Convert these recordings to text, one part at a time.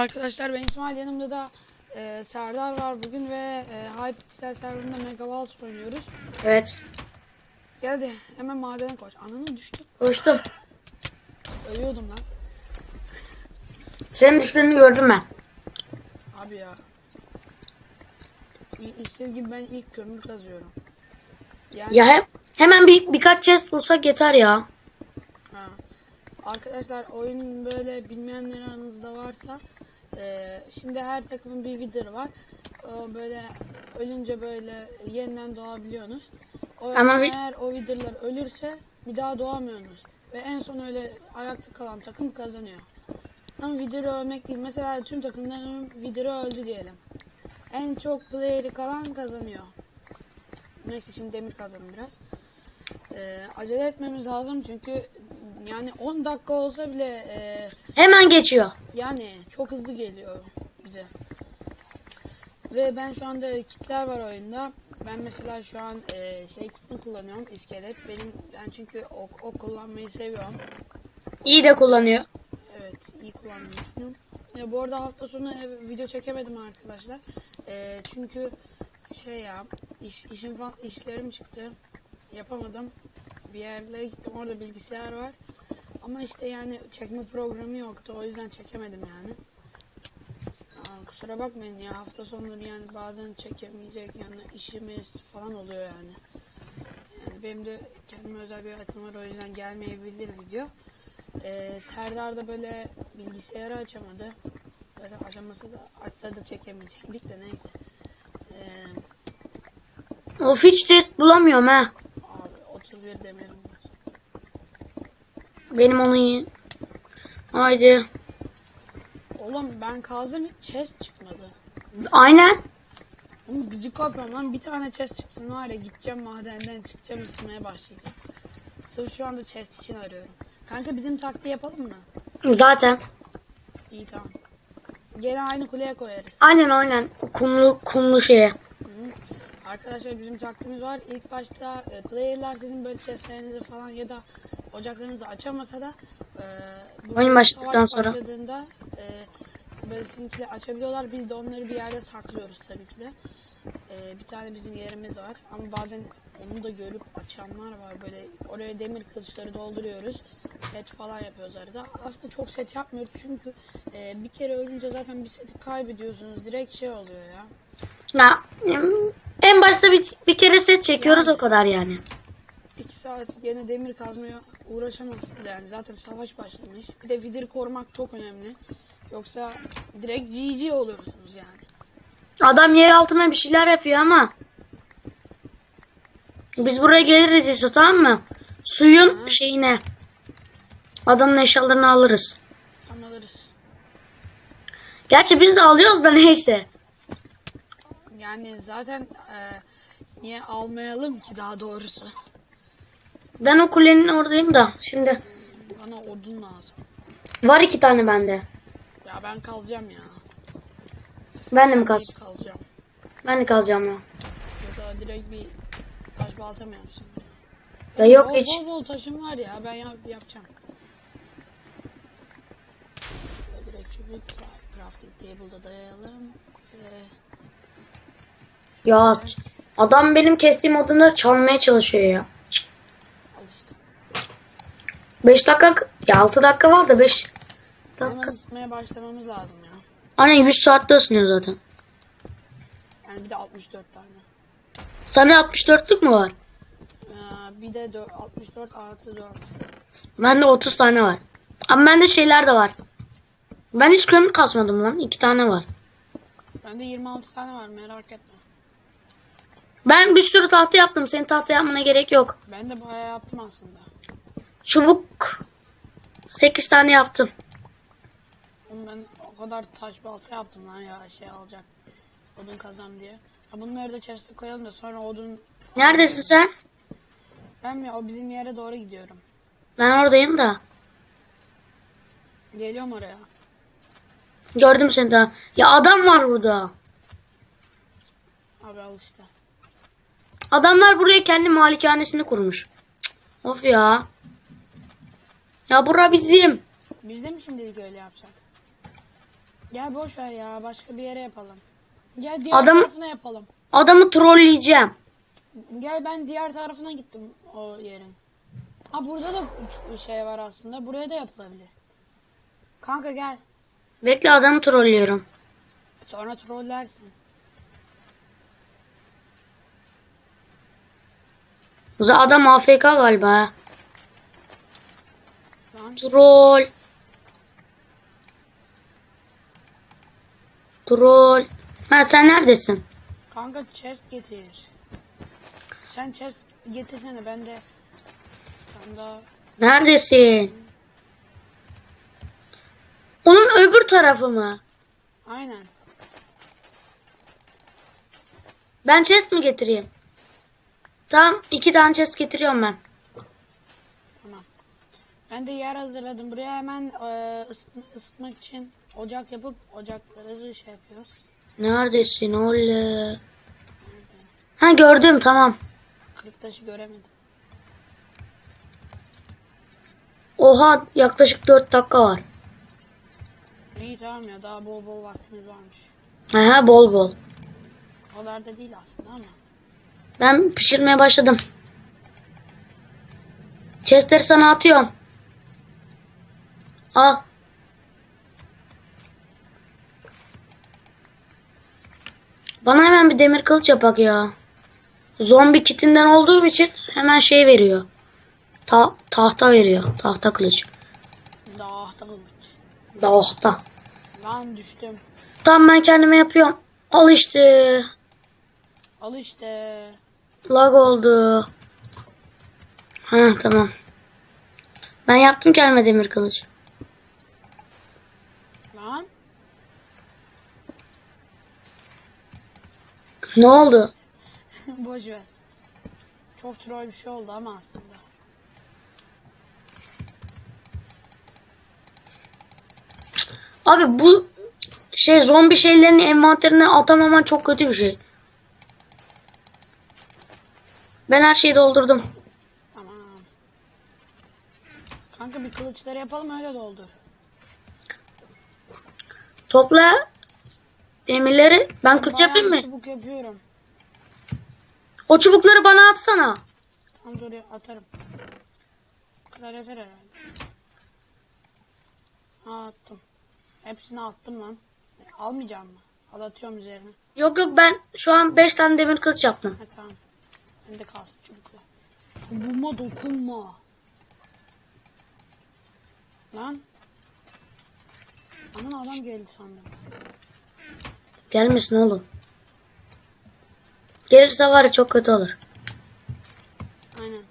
arkadaşlar ben İsmail yanımda da e, Serdar var bugün ve e, Hypixel serverında Megavals oynuyoruz. Evet. Geldi hemen madene koş. Ananı düştüm. Koştum. Ölüyordum lan. Senin düştüğünü gördüm ben. Abi ya. İ- İşte gibi ben ilk kömür kazıyorum. Yani Ya hem, hemen bir birkaç chest bulsak yeter ya. Arkadaşlar oyun böyle bilmeyenler aranızda varsa e, şimdi her takımın bir wither var. O böyle ölünce böyle yeniden doğabiliyorsunuz. O, Ama eğer o wither'lar ölürse bir daha doğamıyorsunuz. Ve en son öyle ayakta kalan takım kazanıyor. Ama wither ölmek değil. Mesela tüm takımların wither'ı öldü diyelim. En çok player'i kalan kazanıyor. Neyse şimdi demir kazanım biraz. Ee, acele etmemiz lazım çünkü yani 10 dakika olsa bile e, Hemen geçiyor. yani çok hızlı geliyor bize. Ve ben şu anda kitler var oyunda. Ben mesela şu an e, şey kitini kullanıyorum iskelet. Benim ben çünkü ok, ok kullanmayı seviyorum. İyi de kullanıyor. Evet iyi kullanmayı düşünüyorum. Ya bu arada hafta sonu e, video çekemedim arkadaşlar. E, çünkü şey ya iş, işim falan işlerim çıktı. Yapamadım. Bir yerlere gittim orada bilgisayar var. Ama işte yani çekme programı yoktu. O yüzden çekemedim yani. Aa, kusura bakmayın ya hafta sonları yani bazen çekemeyecek yani işimiz falan oluyor yani. Yani benim de kendime özel bir hayatım var o yüzden gelmeyebilir video. Ee, Serdar da böyle bilgisayarı açamadı. Böyle açamasa da açsa da çekemeyecektik de neyse. Ee, Of hiç chest bulamıyorum ha. abi 31 demirim var. Benim onun. Haydi. Oğlum ben kazdım hiç chest çıkmadı. Aynen. Oğlum gücü kapıyorum lan bir tane chest çıksın var ya gideceğim madenden çıkacağım ısınmaya başlayacağım. Sırf şu anda chest için arıyorum. Kanka bizim taktiği yapalım mı? Zaten. İyi tamam. Gene aynı kuleye koyarız. Aynen aynen. Kumlu kumlu şeye. Arkadaşlar bizim taktiğimiz var. İlk başta e, player'lar sizin böyle chestlerinizi falan ya da ocaklarınızı açamasa da e, Oyun başladıktan sonra. başladığında e, böyle sizinkiler açabiliyorlar. Biz de onları bir yerde saklıyoruz tabii ki de. E, bir tane bizim yerimiz var ama bazen onu da görüp açanlar var. Böyle oraya demir kılıçları dolduruyoruz. Set falan yapıyoruz arada. Aslında çok set yapmıyoruz çünkü e, bir kere ölünce zaten bir seti kaybediyorsunuz. Direkt şey oluyor ya. Ya en başta bir, bir kere set çekiyoruz o kadar yani. Saat gene demir kazmaya uğraşamazsınız yani. Zaten savaş başlamış. Bir de vidir korumak çok önemli. Yoksa direkt GG oluyorsunuz yani. Adam yer altına bir şeyler yapıyor ama. Biz buraya geliriz işte tamam mı? Suyun şeyine. Adamın eşyalarını alırız. Alırız. Gerçi biz de alıyoruz da neyse. Yani zaten e, niye almayalım ki daha doğrusu. Ben o kulenin oradayım da. Şimdi Bana odun lazım. var iki tane bende. Ya ben kalacağım ya. Ben de mi kaz? Kalacağım. Ben de kazacağım ya. Ya da direkt bir taş balta mı yapsın? Ya yok bol, hiç. Bol bol taşım var ya ben yap, yapacağım. Şöyle direkt çubuk crafting table'da dayayalım. Ee, Ya adam benim kestiğim odunları çalmaya çalışıyor ya. Al işte. 5 dakika ya 6 dakika var da 5 Hemen dakika. ısıtmaya başlamamız lazım ya. Aynen 100 saatte ısınıyor zaten. Yani bir de 64 tane. Sana 64'lük mü var? Ee, bir de dö- 64 artı 4. Bende 30 tane var. Ama bende şeyler de var. Ben hiç kömür kasmadım lan. 2 tane var. Bende 26 tane var merak etme. Ben bir sürü tahta yaptım. Senin tahta yapmana gerek yok. Ben de bayağı yaptım aslında. Çubuk 8 tane yaptım. Oğlum ben o kadar taş balta yaptım lan ya şey alacak. Odun kazan diye. Ha bunları da chest'e koyalım da sonra odun... Neredesin sen? Ben mi? O bizim yere doğru gidiyorum. Ben oradayım da. Geliyorum oraya. Gördüm seni daha. Ya adam var burada. Abi al işte. Adamlar buraya kendi malikanesini kurmuş. Cık, of ya. Ya bura bizim. Biz de mi şimdilik öyle yapacak? Gel boş ver ya başka bir yere yapalım. Gel diğer Adam- tarafına yapalım. Adamı trolleyeceğim. Gel ben diğer tarafına gittim o yerin. Ha burada da bir şey var aslında. Buraya da yapılabilir. Kanka gel. Bekle adamı trollüyorum. Sonra trollersin. Z- Adam AFK galiba. ha. Troll. Troll. Ha sen neredesin? Kanka chest getir. Sen chest getirsene ben de sen daha Neredesin? Onun öbür tarafı mı? aynen. Ben chest mi getireyim? Tamam iki tane chest getiriyorum ben. Ben de yer hazırladım. Buraya hemen e, ısıt- ısıtmak için ocak yapıp ocakları şey yapıyoruz. Neredesin oğlum? Ha gördüm tamam. Kırık taşı göremedim. Oha yaklaşık 4 dakika var. İyi tamam ya daha bol bol vaktimiz varmış. Aha bol bol. O kadar da değil aslında ama. Ben pişirmeye başladım. Chestleri sana atıyorum. Al. Bana hemen bir demir kılıç yapak ya. Zombi kitinden olduğum için hemen şey veriyor. Ta tahta veriyor. Tahta kılıç. Daha da kılıç. Tahta. Lan düştüm. Tamam ben kendime yapıyorum. Al işte. Al işte. Lag oldu. Ha tamam. Ben yaptım kendime demir kılıç. Lan. Ne oldu? Boş ver. Çok troll bir şey oldu ama aslında. Abi bu şey zombi şeylerini envanterine atamaman çok kötü bir şey. Ben her şeyi doldurdum. Tamam. Kanka bir kılıçları yapalım öyle doldur. Topla demirleri. Ben kılıç Bayağı yapayım mı? Çubuk yapıyorum. O çubukları bana atsana. Tamam dur atarım. Bu kadar yeter herhalde. Ha attım. Hepsini attım lan. Almayacağım mı? Al atıyorum üzerine. Yok yok ben şu an 5 tane demir kılıç yaptım. Ha tamam. Bende kalsın çubuklar. Buma dokunma. Lan. Aman adam geldi sandım. Gelmesin oğlum. Gelirse var ya çok kötü olur. Aynen.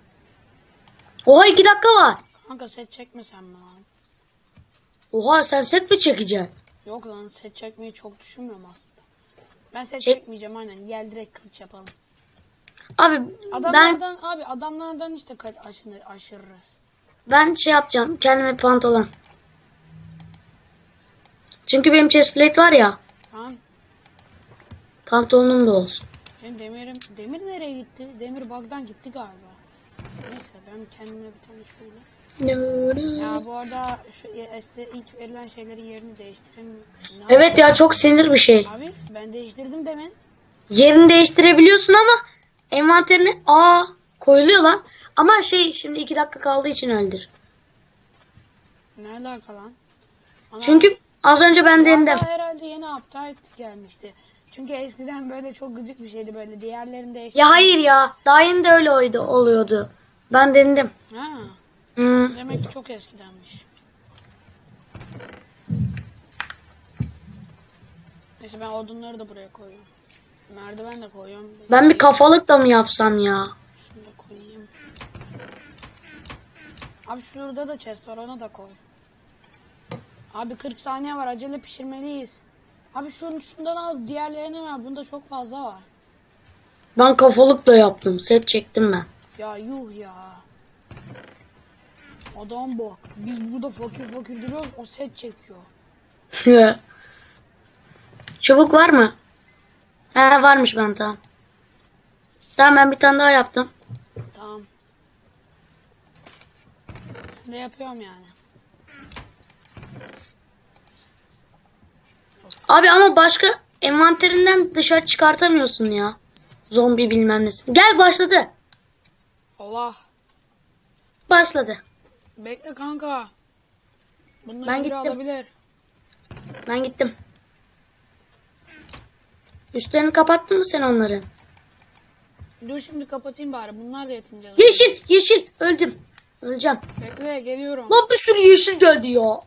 Oha 2 dakika var. Kanka set çekmesem mi lan? Oha sen set mi çekeceksin? Yok lan set çekmeyi çok düşünmüyorum aslında. Ben set Çek- çekmeyeceğim aynen. Gel direkt kılıç yapalım. Abi ben Adamlardan abi adamlardan işte kaç aşırı, aşırırız. ben şey yapacağım. Kendime pantolon. Çünkü benim chestplate var ya. Lan Pantolonum da olsun. benim demirim demir nereye gitti? Demir bug'dan gitti galiba. Neyse ben kendime bir tane şöyle. Ya bu arada şu işte ilk verilen şeyleri yerini değiştirin. Ne Evet ya çok sinir bir şey. Abi ben değiştirdim demin. Yerini değiştirebiliyorsun ama envanterine aa koyuluyor lan. Ama şey şimdi 2 dakika kaldığı için öldür. Ne alaka lan? Ana, Çünkü az önce ben denedim. Valla herhalde yeni update gelmişti. Çünkü eskiden böyle çok gıcık bir şeydi böyle diğerlerini değiştir. Ya hayır ya. Daha yeni de öyle oydu, oluyordu. Ben denedim. Ha, Hmm. demek ki çok eskidenmiş. Neyse ben odunları da buraya koyuyorum. Merdiven de koyuyorum. Ben bir kafalık da mı yapsam ya? Şunu da koyayım. Abi şurada da chest var ona da koy. Abi 40 saniye var acele pişirmeliyiz. Abi şunu şundan al diğerlerini ver bunda çok fazla var. Ben kafalık da yaptım. Set çektim ben. Ya yuh ya. Adam bak. Biz burada fakir fakir duruyoruz o set çekiyor. Çubuk var mı? He varmış ben tamam. Tamam ben bir tane daha yaptım. Tamam. Ne yapıyorum yani. Abi ama başka envanterinden dışarı çıkartamıyorsun ya. Zombi bilmem nesi. Gel başladı. Allah. Başladı. Bekle kanka. Bunları Ben gittim. alabilir. Ben gittim. Üstlerini kapattın mı sen onları? Dur şimdi kapatayım bari. Bunlar da yetince. Yeşil, yeşil. Öldüm. Öleceğim. Bekle geliyorum. Lan bir sürü yeşil geldi ya.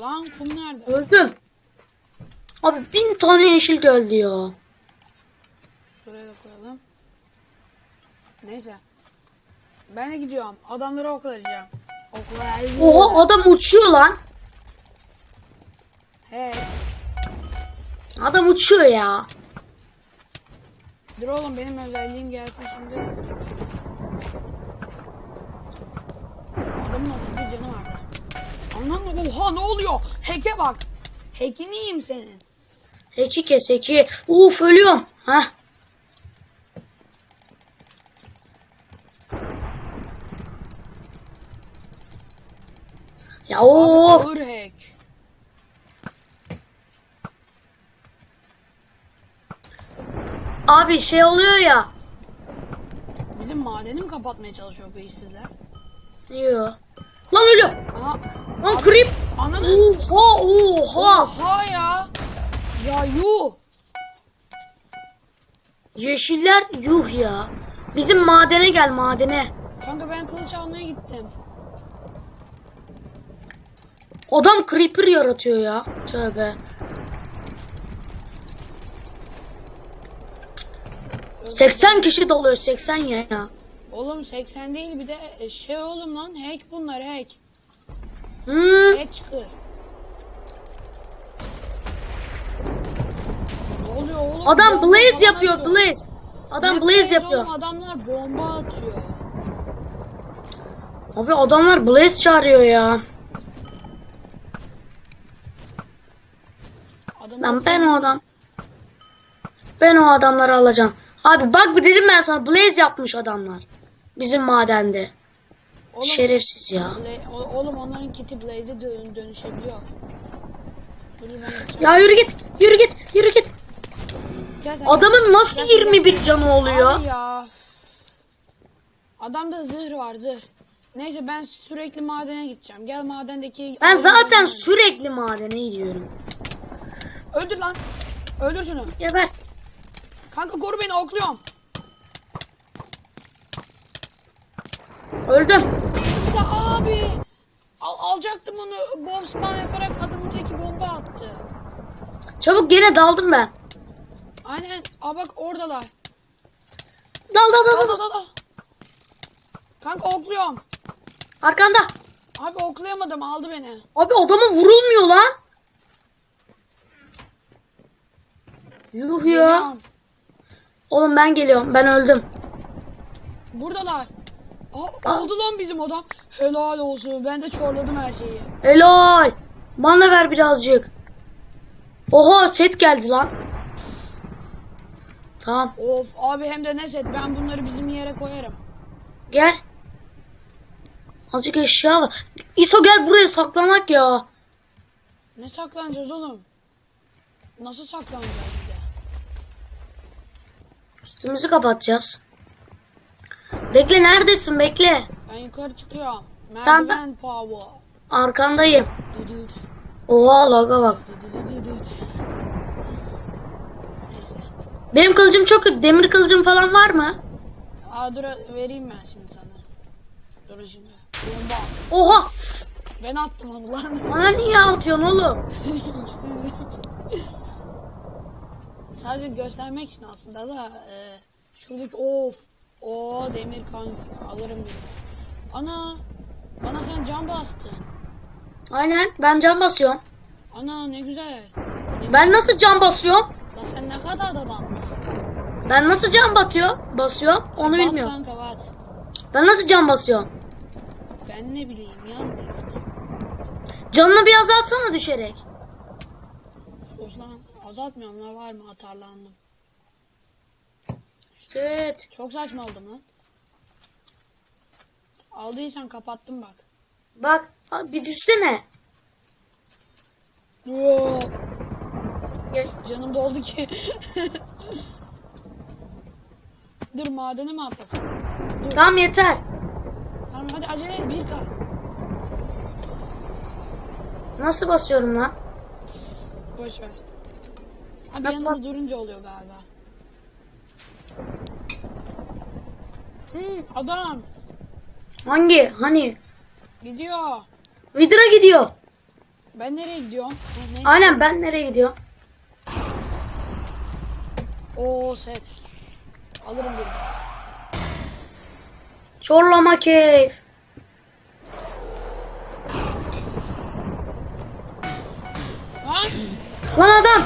Lan kum nerede? Öldüm. Abi bin tane yeşil geldi ya. Şuraya da koyalım. Neyse. Ben de gidiyorum. Adamları oklayacağım. Oklayacağım. Oha adam uçuyor lan. Hey. Adam uçuyor ya. Dur oğlum benim özelliğim gelsin şimdi. Adamın 31 canı var. Anladın mı? Oha ne oluyor? Heke bak. Hekini yiyeyim senin. Eki kes eki. Uf ölüyorum. Heh. Ya o Ağır hack. abi şey oluyor ya. Bizim madeni mi kapatmaya çalışıyor bu işsizler? Yo. Lan ölüyorum. Aha. Lan creep. Ananı. Oha oha. Oha ya. Ya yuh. Yeşiller yuh ya. Bizim madene gel madene. Kanka ben kılıç almaya gittim. Adam creeper yaratıyor ya. Tövbe. Cık. 80 kişi doluyor 80 ya. Oğlum 80 değil bir de e, şey oğlum lan hack bunlar hack. Hmm. Hack çıkır. Adam blaze yapıyor blaze. Adam blaze yapıyor. adamlar bomba atıyor. Abi adamlar blaze çağırıyor ya. Lan ben o adam. Ben o adamları alacağım. Abi bak bir dedim ben sana blaze yapmış adamlar. Bizim madende. Oğlum, Şerefsiz ya. Oğlum onların kiti blaze'e dön dönüşebiliyor. Ya yürü git. Yürü git. Yürü git. Adamın nasıl 21 canı oluyor? Abi ya. Adamda zırh var zırh. Neyse ben sürekli madene gideceğim. Gel madendeki... Ben zaten sürekli madene gidiyorum. Öldür lan. Öldür şunu. Geber. Kanka koru beni okluyorum. Öldüm. İşte abi. Al, alacaktım onu. Bomb spam yaparak adamın teki bomba attı. Çabuk gene daldım ben. Aynen. Aa bak oradalar. Dal dal dal Dal dal. dal. Kanka okluyorum. Arkanda. Abi oklayamadım aldı beni. Abi adama vurulmuyor lan. Yuh ya. Oğlum ben geliyorum. Ben öldüm. Buradalar. Aa, oldu lan bizim adam. Helal olsun. Ben de çorladım her şeyi. Helal. Bana ver birazcık. Oha set geldi lan. Tamam. Of abi hem de ne set. Ben bunları bizim yere koyarım. Gel. Azıcık eşya var. İso gel buraya saklamak ya. Ne saklanacağız oğlum? Nasıl saklanacağız de? Üstümüzü kapatacağız. Bekle neredesin bekle. Ben yukarı çıkıyorum. Tamam, power. Arkandayım. Oha laga bak. Benim kılıcım çok kötü. Demir kılıcım falan var mı? Aa dur vereyim ben şimdi sana. Durun şimdi. Bomba. Oha. Ben attım onu lan. Bana niye atıyorsun oğlum? Sadece göstermek için aslında da e, şuradaki of o demir kanka alırım bir. Ana bana sen cam bastın. Aynen ben cam basıyorum. Ana ne güzel. Ne Ben nasıl cam basıyorum? La sen ne kadar da bakmışsın. Ben nasıl cam batıyor? Basıyorum. Onu Bas bilmiyorum. kanka bas. Ben nasıl cam basıyorum? Ben ne bileyim ya. Canını bir azaltsana düşerek. Sus lan azaltmıyorum lan var mı atarlandım. Set. Çok saçma oldu mu? Aldıysan kapattım bak. Bak abi bir düşsene. Gel. Canım doldu ki. Dur madene mi atlasın? Dur. Tamam yeter. Tamam hadi acele et. Bir kal. Nasıl basıyorum lan? Boş ver. Abi Nasıl yanında bas- durunca oluyor galiba. Hmm, adam Hangi? Hani? gidiyor. Vidra gidiyor. Ben nereye gidiyorum? Ne? Aynen ben nereye gidiyorum? Oo set. Alırım bir. Çorlama keyif. Lan! Adam.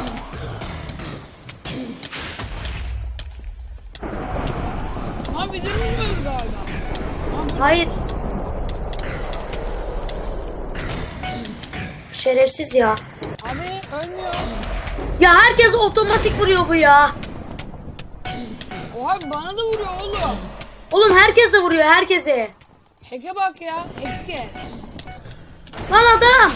Lan bizim öldü galiba? Hayır. Şerefsiz ya. abi ölmüyor. Ya herkes otomatik vuruyor bu ya. Oha bana da vuruyor oğlum. Oğlum herkes de vuruyor herkese. Hack'e bak ya. Hack'e. Lan adam.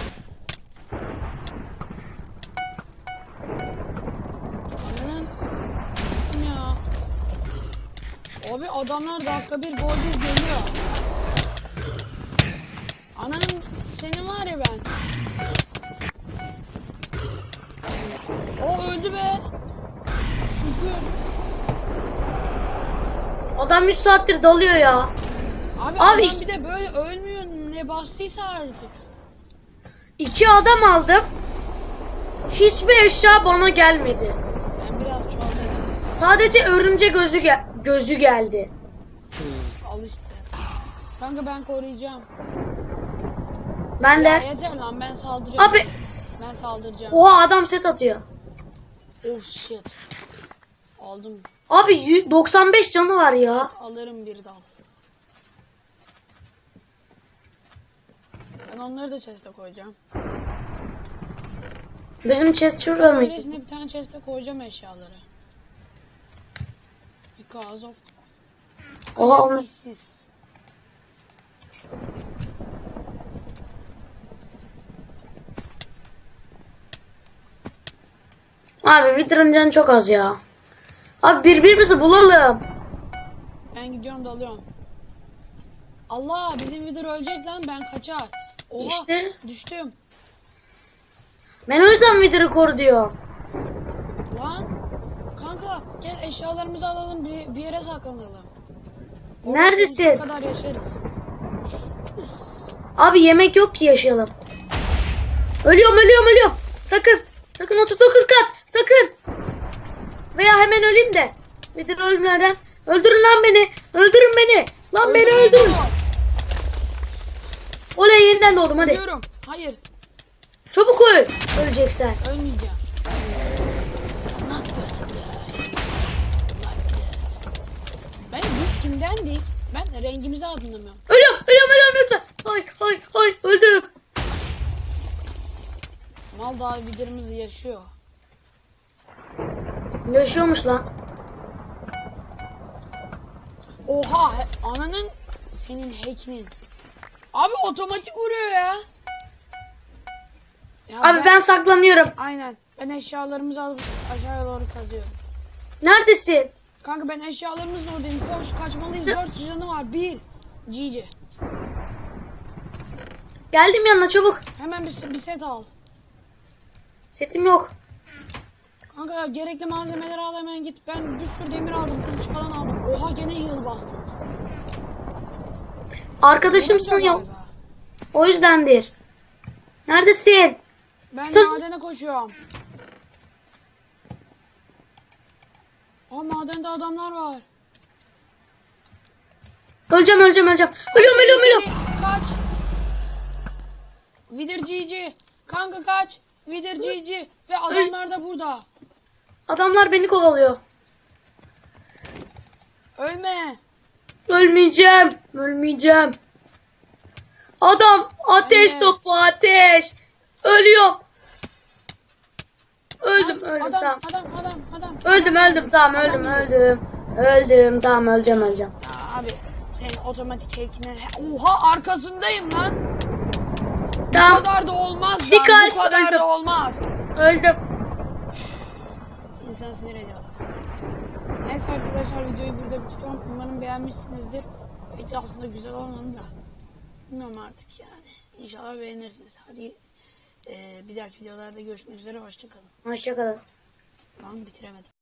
Ya. Abi adamlar dakika bir gol bir geliyor. Ananın senin var ya ben. Adam 3 saattir dalıyor ya. Abi, Abi adam iki- bir de böyle ölmüyor ne bastıysa artık. İki adam aldım. Hiçbir eşya bana gelmedi. Ben biraz çoğaldım. Sadece örümcek gözü gel gözü geldi. Al işte. Kanka ben koruyacağım. Ben de. yeter lan ben saldırıyorum. Abi Ben saldıracağım. oha adam set atıyor. Oh shit. Aldım. Abi yü- 95 canı var ya. Alırım bir dal. Ben onları da chest'e koyacağım. Bizim chest şurada mıydı? Öylesine bir tane chest'e koyacağım eşyaları. Because of Oha onu-. Abi Vidra'nın canı çok az ya. Abi birbirimizi bulalım. Ben gidiyorum dalıyorum. Allah bizim vidir ölecek lan ben kaçar. Oha İşte. düştüm. Ben o yüzden Vidra'yı koru diyor. Lan kanka gel eşyalarımızı alalım bir, bir yere saklanalım. Neredesin? Ne kadar yaşarız. Abi yemek yok ki yaşayalım. Ölüyorum ölüyorum ölüyorum. Sakın. Sakın 39 kat. Sakın. Veya hemen öleyim de. Vidra ölmeden. Öldürün lan beni. Öldürün beni. Lan beni öldürün. Oley yeniden doğdum hadi. Ölüyorum. Hayır Çabuk öl. Öleceksen. ölmeyeceğim. Ben biz kimdendik? Ben rengimizi anlamıyorum. Ölüyorum ölüyorum ölüyorum lütfen. Hay hay hay öldüm. Mal daha vidirimiz yaşıyor. Yaşıyormuş lan. Oha he- ananın senin hack'inin. Abi otomatik vuruyor ya. Ya Abi ben saklanıyorum. Aynen. Ben eşyalarımızı alıp aşağıya doğru kazıyorum. Neredesin? Kanka ben eşyalarımızın oradayım. Koş kaçmalıyız. Dört canı var. Bir. GG. Geldim yanına çabuk. Hemen bir, bir set al. Setim yok. Kanka gerekli malzemeleri al hemen git. Ben bir sürü demir aldım. Kılıç falan aldım. Oha gene heal bastım. Arkadaşımsın ya. O yüzdendir. Neredesin? Ben Sen- madene koşuyorum. Aa madende adamlar var. Öleceğim öleceğim öleceğim. Ölüyorum ölüyorum ölüyorum. Kaç. Vidir GG. Kanka kaç. Vidir GG. Ve adamlar da burada. Adamlar beni kovalıyor. Ölme. Ölmeyeceğim. Ölmeyeceğim. Adam ateş Ölme. topu ateş. Ölüyorum. Öldüm öldüm adam, tamam. adam, adam, adam. Öldüm öldüm tamam öldüm öldüm. Öldüm tamam öleceğim öleceğim. Ya abi senin otomatik hackine... Oha arkasındayım lan. Bu Tamam kadar da olmaz Bir lan. Bu kadar öldüm. da olmaz. öldüm. Arkadaşlar videoyu burada bitiriyorum. Umarım beğenmişsinizdir. Video aslında güzel olmadı da. Bilmiyorum artık yani. İnşallah beğenirsiniz. Hadi e, bir dahaki videolarda görüşmek üzere. Hoşçakalın. Hoşçakalın. Lan bitiremedim.